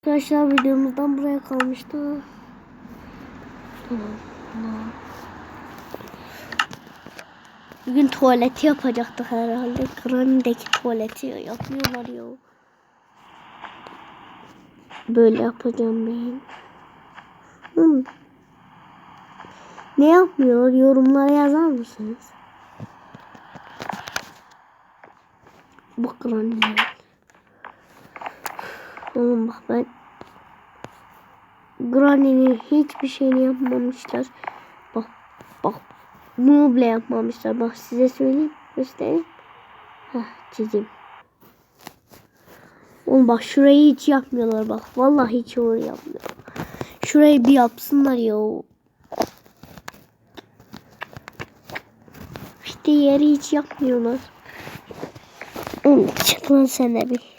Arkadaşlar videomuzdan buraya kalmıştı. Tamam. tamam. Bugün tuvaleti yapacaktık herhalde. Granny'deki tuvaleti yapıyorlar ya. Böyle yapacağım ben. Hmm. Ne yapmıyor? Yorumlara yazar mısınız? Bu Granny. Oğlum bak ben Granny'nin hiçbir şeyini yapmamışlar. Bak bak bunu bile yapmamışlar. Bak size söyleyeyim göstereyim. Heh çizeyim. Oğlum bak şurayı hiç yapmıyorlar bak. Vallahi hiç orayı yapmıyorlar. Şurayı bir yapsınlar ya. İşte yeri hiç yapmıyorlar. Oğlum çık lan sen de bir.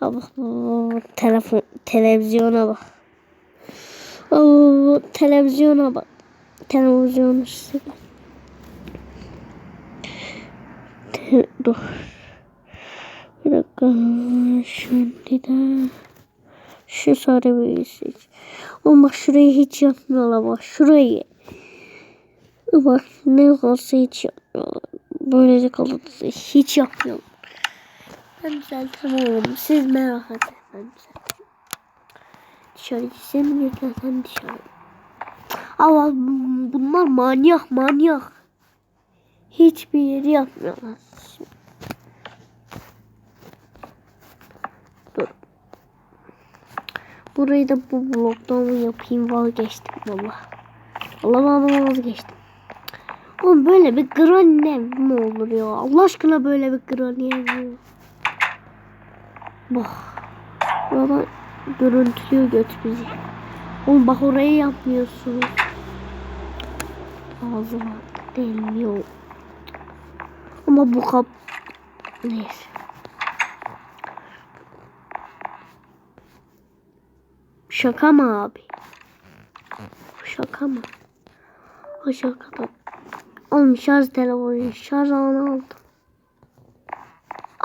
Bak, telefon televizyona bak. Aa, televizyona bak. Televizyon işte. Te- Dur. Şimdi de şu sarı bir seç. Bak şurayı hiç yapmıyorlar bak. Şurayı. Bak ne olsa hiç yapmıyorlar. Böylece kalırsa hiç yapmıyorlar. Ben düzeltirim oğlum. Siz merak etmeyin. Ben düzeltirim. Dışarı gitsem yetersen dışarı. Ama bunlar manyak manyak. Hiçbir yeri yapmıyorlar. Dur. Burayı da bu bloktan mı yapayım vazgeçtim valla. Allah bana vazgeçtim. Oğlum böyle bir granny mi olur ya? Allah aşkına böyle bir granny mi? Bak. Baba görüntülüyor göt bizi. Oğlum bak orayı yapmıyorsunuz. Ağzıma delmiyor. Ama bu kap... Neyse. Şaka mı abi? Şaka mı? O şaka da. Oğlum şarj telefonu şarj alanı aldım.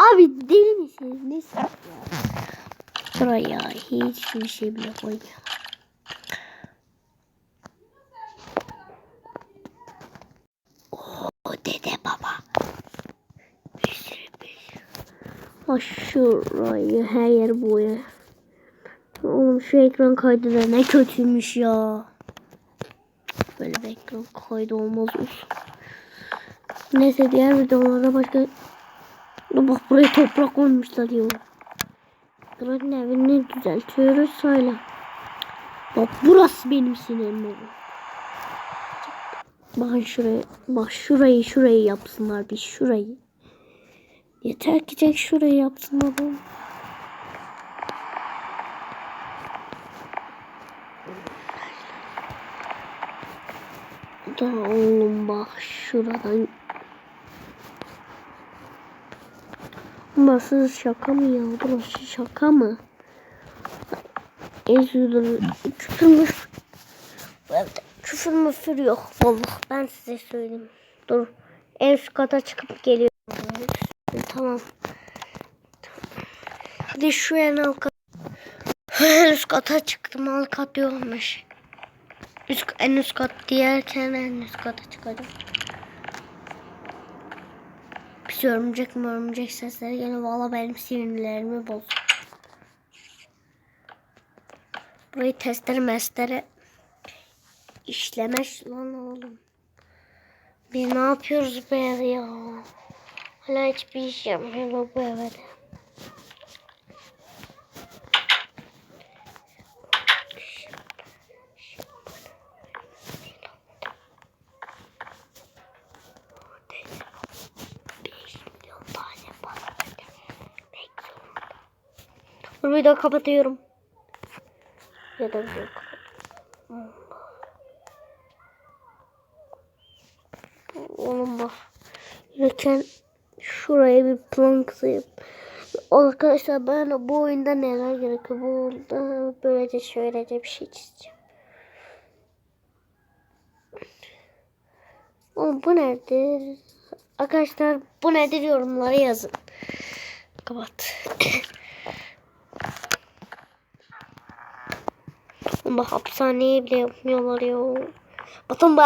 Abi deli misiniz? Neyse. Şuraya hiçbir şey bile koymuyor. O dede baba. Bir sürü bir şurayı her yer boya. Oğlum şu ekran kaydı da ne kötüymüş ya. Böyle bir ekran kaydı olmaz. Neyse diğer videolarda başka... Bak buraya toprak koymuşlar ya. Buranın evini düzeltiyoruz söyle. Bak burası benim sinirim Bakın şuraya, bak şurayı şurayı yapsınlar bir şurayı. Yeter ki tek şurayı yapsınlar oğlum. Da oğlum bak şuradan. Burası şaka mı ya? Burası şaka mı? Ezildim. Küfür evde küfür müfür yok. Vallahi ben size söyleyeyim. Dur. En üst kata çıkıp geliyorum. Tamam. Hadi şu en alt kat. En üst kata çıktım. Alt kat yokmuş. Üst, en üst kat diyerken en üst kata çıkacağım. Pis örümcek mi örümcek sesleri gene valla benim sinirlerimi boz. Burayı testere mestere işlemez lan oğlum. Biz ne yapıyoruz bu evde ya? Hala hiçbir iş yapmıyorlar bu evde. Bu videoyu kapatıyorum. Ya da kapatıyorum. Oğlum bak. Lütfen şuraya bir plan kısayım. Arkadaşlar ben bu oyunda neler gerekiyor? Bu oyunda böylece şöylece bir şey çizeceğim. Oğlum bu nedir? Arkadaşlar bu nedir yorumlara yazın. Kapat. Ama hapishaneye bile yapmıyorlar ya. Batın be.